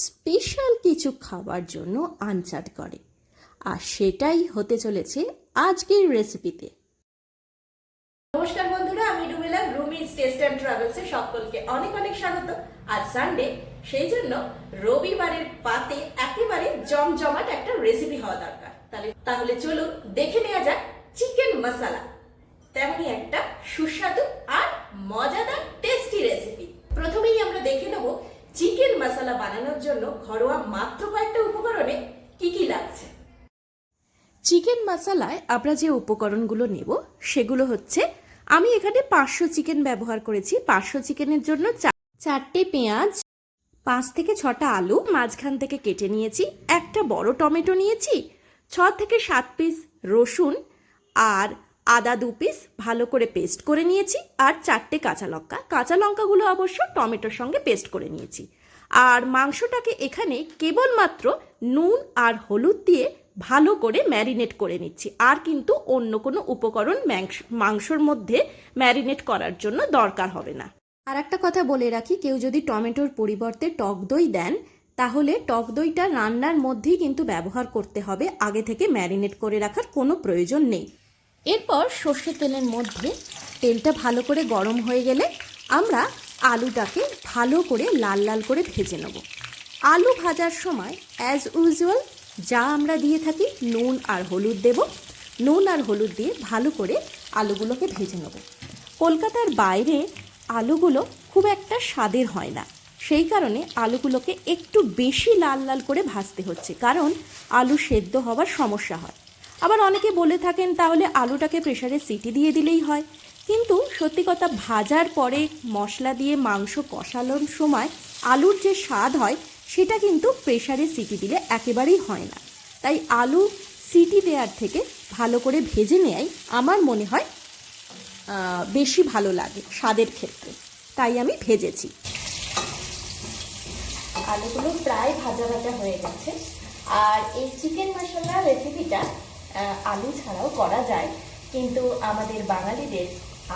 Special কিছু খাবার জন্য আনচাট করে। আর সেটাই হতে চলেছে আজকের রেসিপিতে নমস্কার বন্ধুরা, আমি রুমেলা রুমিজ টেস্ট অ্যান্ড ট্রাভেলসে সকলকে অনেক অনেক স্বাগত। আজ সানডে সেই জন্য রবিবারের পাতে একেবারে জমজমাট একটা রেসিপি হওয়া দরকার। তাহলে তাহলে চলুন দেখে নেওয়া যাক চিকেন মশলা তেমনি একটা সুস্বাদু আর মজাদার টেস্টি রেসিপি প্রথমেই আমরা দেখে নেব চিকেন মশলা বানানোর জন্য ঘরোয়া মাত্র কয়েকটা উপকরণে কি কি লাগছে? চিকেন মশালায় আমরা যে উপকরণগুলো নেব, সেগুলো হচ্ছে, আমি এখানে পাঁচশো চিকেন ব্যবহার করেছি। পাঁচশো চিকেনের জন্য চারটে পেঁয়াজ, পাঁচ থেকে ছটা আলু, মাঝখান থেকে কেটে নিয়েছি, একটা বড় টমেটো নিয়েছি, ছ থেকে সাত পিস রসুন, আর আদা দু পিস ভালো করে পেস্ট করে নিয়েছি, আর চারটে কাঁচা লঙ্কা। কাঁচা লঙ্কাগুলো অবশ্য টমেটোর সঙ্গে পেস্ট করে নিয়েছি। আর মাংসটাকে এখানে কেবলমাত্র নুন আর হলুদ দিয়ে ভালো করে ম্যারিনেট করে নিচ্ছি। আর কিন্তু অন্য কোনো উপকরণ মাংসর মধ্যে ম্যারিনেট করার জন্য দরকার হবে না। আর একটা কথা বলে রাখি, কেউ যদি টমেটোর পরিবর্তে টক দই দেন, তাহলে টক দইটা রান্নার মধ্যেই কিন্তু ব্যবহার করতে হবে, আগে থেকে ম্যারিনেট করে রাখার কোনো প্রয়োজন নেই। এরপর সর্ষের তেলের মধ্যে তেলটা ভালো করে গরম হয়ে গেলে আমরা আলুটাকে ভালো করে লাল লাল করে ভেজে নেব। আলু ভাজার সময় অ্যাজ ইউজুয়াল যা আমরা দিয়ে থাকি, নুন আর হলুদ দেব। নুন আর হলুদ দিয়ে ভালো করে আলুগুলোকে ভেজে নেব। কলকাতার বাইরে আলুগুলো খুব একটা স্বাদের হয় না। সেই কারণে আলুগুলোকে একটু বেশি লাল লাল করে ভাজতে হচ্ছে, কারণ আলু সেদ্ধ হওয়ার সমস্যা হয়। আবার অনেকে বলে থাকেন, তাহলে আলুটাকে প্রেসারে সিটি দিয়ে দিলেই হয়। কিন্তু সত্যি কথা ভাজার পরে মশলা দিয়ে মাংস কষানোর সময় আলুর যে স্বাদ হয়, সেটা কিন্তু প্রেসারে সিটি দিলে একেবারেই হয় না। তাই আলু সিটি দেওয়ার থেকে ভালো করে ভেজে নেয়াই আমার মনে হয় বেশি ভালো লাগে স্বাদের ক্ষেত্রে। তাই আমি ভেজেছি। আলুগুলো প্রায় ভাজা ভাজা হয়ে গেছে। আর এই চিকেন মশলা রেসিপিটা আলু ছাড়াও করা যায়। কিন্তু আমাদের বাঙালিদের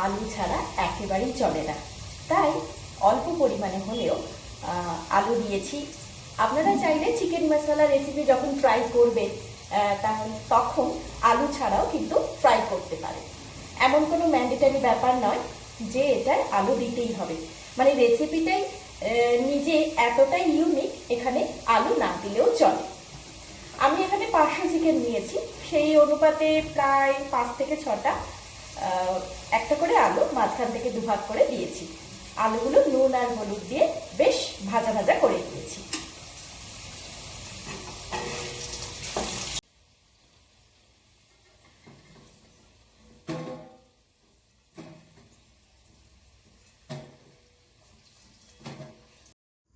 আলু ছাড়া একেবারেই চলে না। তাই অল্প পরিমাণে হলেও আলু দিয়েছি। আপনারা চাইলে চিকেন মশলা রেসিপি যখন ট্রাই করবেন তাহলে তখন আলু ছাড়াও কিন্তু ফ্রাই করতে পারে এমন কোনো ম্যান্ডেটারি ব্যাপার নয় যে এটার আলু দিতেই হবে। মানে রেসিপিটাই নিজে এতটাই ইউনিক এখানে আলু না দিলেও চলে। আমি এখানে পাঁচশো চিকেন নিয়েছি। সেই অনুপাতে প্রায় পাঁচ থেকে ছটা একটা করে আলু মাঝখান থেকে দুভাগ করে দিয়েছি। আলুগুলো নুন আর হলুদ দিয়ে বেশ ভাজা ভাজা করে দিয়েছি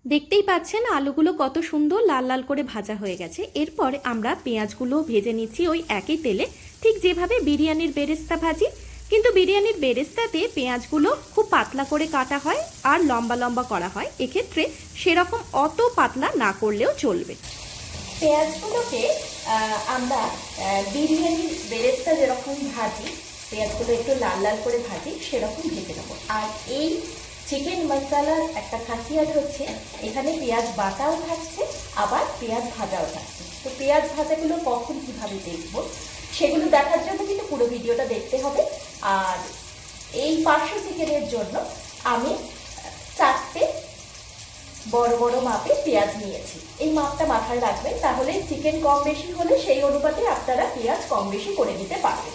দেখতেই পাচ্ছেন আলুগুলো কত সুন্দর লাল লাল করে ভাজা হয়ে গেছে। এরপর আমরা পেঁয়াজগুলো ভেজে নিচ্ছি ওই একই তেলে। ঠিক যেভাবে বিরিয়ানির বেরেস্তা ভাজি কিন্তু বিরিয়ানির বেরেস্তাতে পেঁয়াজগুলো খুব পাতলা করে কাটা হয় আর লম্বা লম্বা করা হয়। এক্ষেত্রে সেরকম অত পাতলা না করলেও চলবে। পেঁয়াজগুলোকে আমরা বিরিয়ানির বেরেস্তা যেরকম ভাজি, পেঁয়াজগুলো একটু লাল লাল করে ভাজি, সেরকম ভেজে নেব। আর এই চিকেন মশলার একটা খাসিয়াত হচ্ছে, এখানে পেঁয়াজ বাটাও থাকছে আবার পেঁয়াজ ভাজাও থাকছে তো পেঁয়াজ ভাজাগুলো কখন কীভাবে দেখব, সেগুলো দেখার জন্য কিন্তু পুরো ভিডিওটা দেখতে হবে। আর এই পাঁচশো চিকেনের জন্য আমি চারটে বড় বড় মাপে পেঁয়াজ নিয়েছি। এই মাপটা মাথায় রাখবেন, তাহলে চিকেন কম বেশি হলে সেই অনুপাতে আপনারা পেঁয়াজ কম বেশি করে নিতে পারবেন।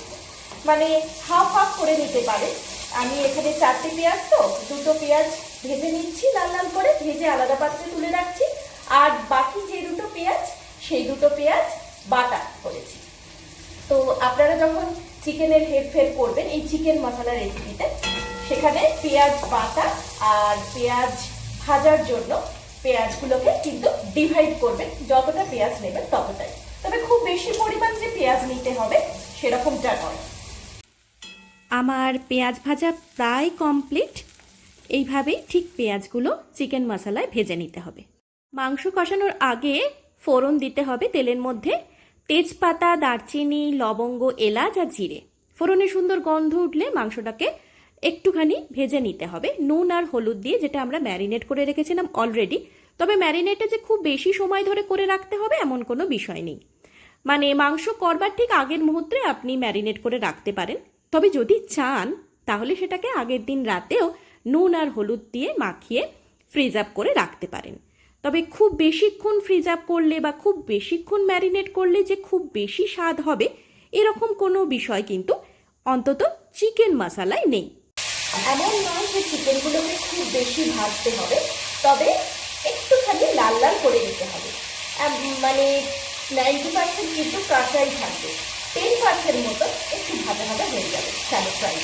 মানে হাফ হাফ করে নিতে পারেন। আমি এখানে চারটে পেঁয়াজ তো, দুটো পেঁয়াজ ভেজে নিচ্ছি লাল লাল করে, ভেজে আলাদা পাত্রে তুলে রাখছি। আর বাকি যে দুটো পেঁয়াজ, সেই দুটো পেঁয়াজ বাটা করেছি। তো আপনারা যখন চিকেনের হেরফের করবেন এই চিকেন মশলা রেসিপিতে সেখানে পেঁয়াজ বাটা আর পেঁয়াজ ভাজার জন্য পেঁয়াজগুলোকে কিন্তু ডিভাইড করবেন। যতটা পেঁয়াজ নেবেন ততটাই। তবে খুব বেশি পরিমাণ যে পেঁয়াজ নিতে হবে, সেরকমটা নয়। আমার পেঁয়াজ ভাজা প্রায় কমপ্লিট এইভাবেই ঠিক পেঁয়াজগুলো চিকেন মশলায় ভেজে নিতে হবে। মাংস কষানোর আগে ফোড়ন দিতে হবে তেলের মধ্যে। তেজপাতা, দারচিনি, লবঙ্গ, এলাচ আর জিরে। ফোড়নে সুন্দর গন্ধ উঠলে মাংসটাকে একটুখানি ভেজে নিতে হবে। নুন আর হলুদ দিয়ে যেটা আমরা ম্যারিনেট করে রেখেছিলাম অলরেডি। তবে ম্যারিনেটে যে খুব বেশি সময় ধরে করে রাখতে হবে এমন কোনো বিষয় নেই। মানে মাংস করবার ঠিক আগের মুহূর্তে আপনি ম্যারিনেট করে রাখতে পারেন। তবে যদি চান, তাহলে সেটাকে আগের দিন রাতেও নুন আর হলুদ দিয়ে মাখিয়ে ফ্রিজ আপ করে রাখতে পারেন। তবে খুব বেশিক্ষণ ফ্রিজ আপ করলে বা খুব বেশিক্ষণ ম্যারিনেট করলে যে খুব বেশি স্বাদ হবে, এরকম কোনো বিষয় কিন্তু অন্তত চিকেন মশালায় নেই। এমন নয় যে চিকেনগুলোকে খুব বেশি ভাজতে হবে, তবে একটুখানি লাল লাল করে দিতে হবে। মানে নাইনটি পার্সেন্ট কিন্তু কাঁচাই থাকবে। টেন পার্সেন্ট মতো একটু ভাজা ভাজা হয়ে যাবে শ্যালো ফ্রাই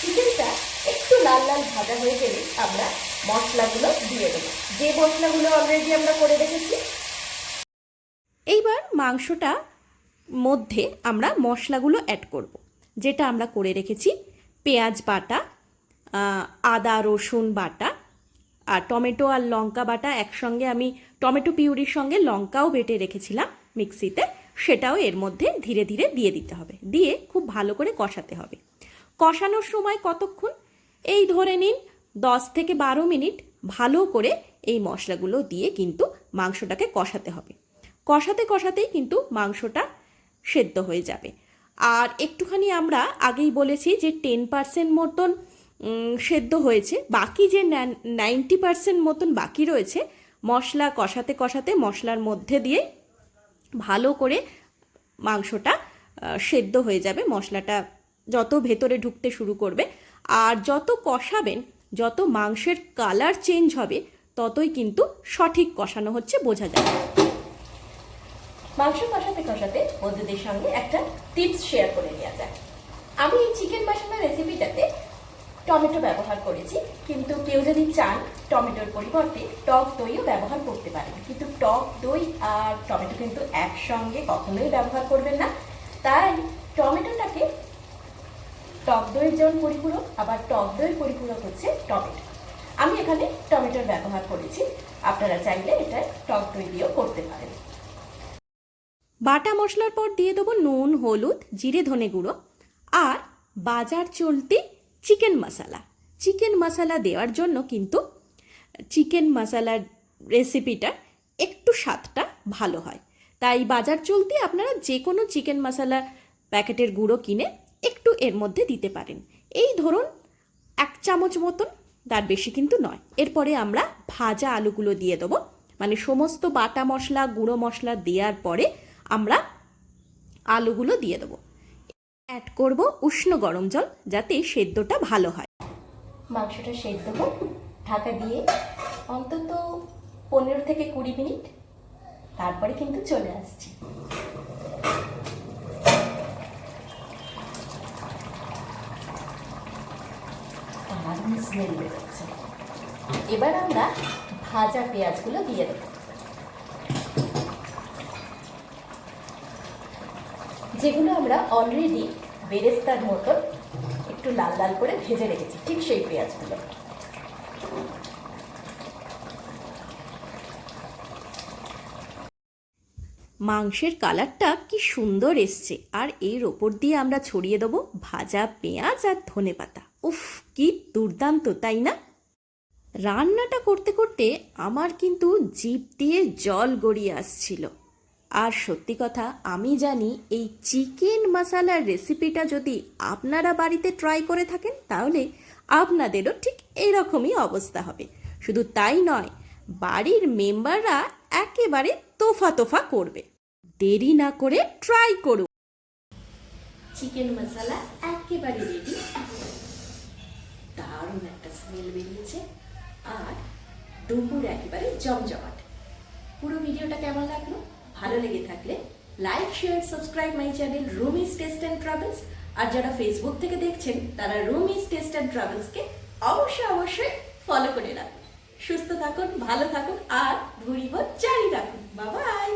চিকেনটা একটু লাল লাল ভাজা হয়ে গেলে আমরা মশলাগুলো দিয়ে দেবো। যে মশলাগুলো অলরেডি আমরা করে রেখেছি। এইবার মাংসটা মধ্যে আমরা মশলাগুলো অ্যাড করব। যেটা আমরা করে রেখেছি পেঁয়াজ বাটা আদা, রসুন বাটা আর টমেটো আর লঙ্কা বাটা একসঙ্গে আমি টমেটো পিউরির সঙ্গে লঙ্কাও বেটে রেখেছিলাম মিক্সিতে। সেটাও এর মধ্যে ধীরে ধীরে দিয়ে দিতে হবে। দিয়ে খুব ভালো করে কষাতে হবে। কষানোর সময় কতক্ষণ এই ধরে নিন দশ থেকে বারো মিনিট ভালো করে এই মশলাগুলো দিয়ে কিন্তু মাংসটাকে কষাতে হবে। কষাতে কষাতেই কিন্তু মাংসটা সেদ্ধ হয়ে যাবে। আর একটুখানি আমরা আগেই বলেছি যে টেন পার্সেন্ট মতন সেদ্ধ হয়েছে। বাকি যে নাইনটি পার্সেন্ট মতন বাকি রয়েছে, মশলা কষাতে কষাতে মশলার মধ্যে দিয়ে ভালো করে মাংসটা সেদ্ধ হয়ে যাবে। মশলাটা যত ভেতরে ঢুকতে শুরু করবে আর যত কষাবেন, যত মাংসের কালার চেঞ্জ হবে, ততই কিন্তু সঠিক কষানো হচ্ছে বোঝা যাবে মাংস কষাতে কষাতে বন্ধুদের সঙ্গে একটা টিপস শেয়ার করে নেওয়া যায় আমি এই চিকেন মশলা রেসিপিটাতে টমেটো ব্যবহার করেছি, কিন্তু কেউ যদি চান টমেটোর পরিবর্তে টক দইও ব্যবহার করতে পারেন। কিন্তু টক দই আর টমেটো কিন্তু একসঙ্গে কখনোই ব্যবহার করবেন না। তাই টমেটোটাকে টক দইয়ের যেমন পরিপূরক, আবার টক দইয়ের পরিপূরক হচ্ছে টমেটো। আমি এখানে টমেটোর ব্যবহার করেছি। আপনারা চাইলে এটা টক দই দিয়েও করতে পারেন। বাটা মশলার পর দিয়ে দেবো নুন, হলুদ, জিরে, ধনে গুঁড়ো। আর বাজার চলতি চিকেন মশলা। চিকেন মশলা দেওয়ার জন্য কিন্তু চিকেন মশলার রেসিপিটা একটু স্বাদটা ভালো হয়। তাই বাজার চলতি আপনারা যে কোনো চিকেন মশলা প্যাকেটের গুঁড়ো কিনে একটু এর মধ্যে দিতে পারেন। এই ধরুন, এক চামচ মতন, তার বেশি কিন্তু নয়। এরপরে আমরা ভাজা আলুগুলো দিয়ে দেবো। মানে সমস্ত বাটা মশলা, গুঁড়ো মশলা দেওয়ার পরে আমরা আলুগুলো দিয়ে দেবো। অ্যাড করব উষ্ণ গরম জল, যাতে সেদ্ধটা ভালো হয়। মাংসটা সেদ্ধ হোক। ঢাকা দিয়ে অন্তত পনেরো থেকে কুড়ি মিনিট, তারপরে কিন্তু চলে আসছি দারুণ স্মেল বেরোচ্ছে। এবার আমরা ভাজা পেঁয়াজগুলো দিয়ে দেবো। যেগুলো আমরা অলরেডি বেরেস্তার মতন একটু লাল লাল করে ভেজে রেখেছি, ঠিক সেই পেঁয়াজগুলো। মাংসের কালারটা কি সুন্দর এসছে। আর এর ওপর দিয়ে আমরা ছড়িয়ে দেবো ভাজা পেঁয়াজ আর ধনে পাতা উফ, কি দুর্দান্ত, তাই না? রান্নাটা করতে করতে আমার কিন্তু জিভ দিয়ে জল গড়িয়ে আসছিল। আর সত্যি কথা, আমি জানি এই চিকেন মশালার রেসিপিটা যদি আপনারা বাড়িতে ট্রাই করে থাকেন, তাহলে আপনাদেরও ঠিক এরকমই অবস্থা হবে। শুধু তাই নয়, বাড়ির মেম্বাররা একেবারে তোফা তোফা করবে। দেরি না করে ট্রাই করুন। চিকেন মশলা একেবারে রেডি দারুণ একটা স্মেল বেরিয়েছে। আর দুপুর একেবারে জমজমাট। পুরো ভিডিওটা কেমন লাগল? ভালো লেগে থাকলে like share subscribe my channel Rumi's taste and travels আর যারা ফেসবুক থেকে দেখছেন, তারা রুমিস টেস্ট অ্যান্ড ট্রাভেলসকে অবশ্যই অবশ্যই ফলো করে রাখুন। সুস্থ থাকুন, ভালো থাকুন, আর ভুড়ি জারি রাখুন। বাবাই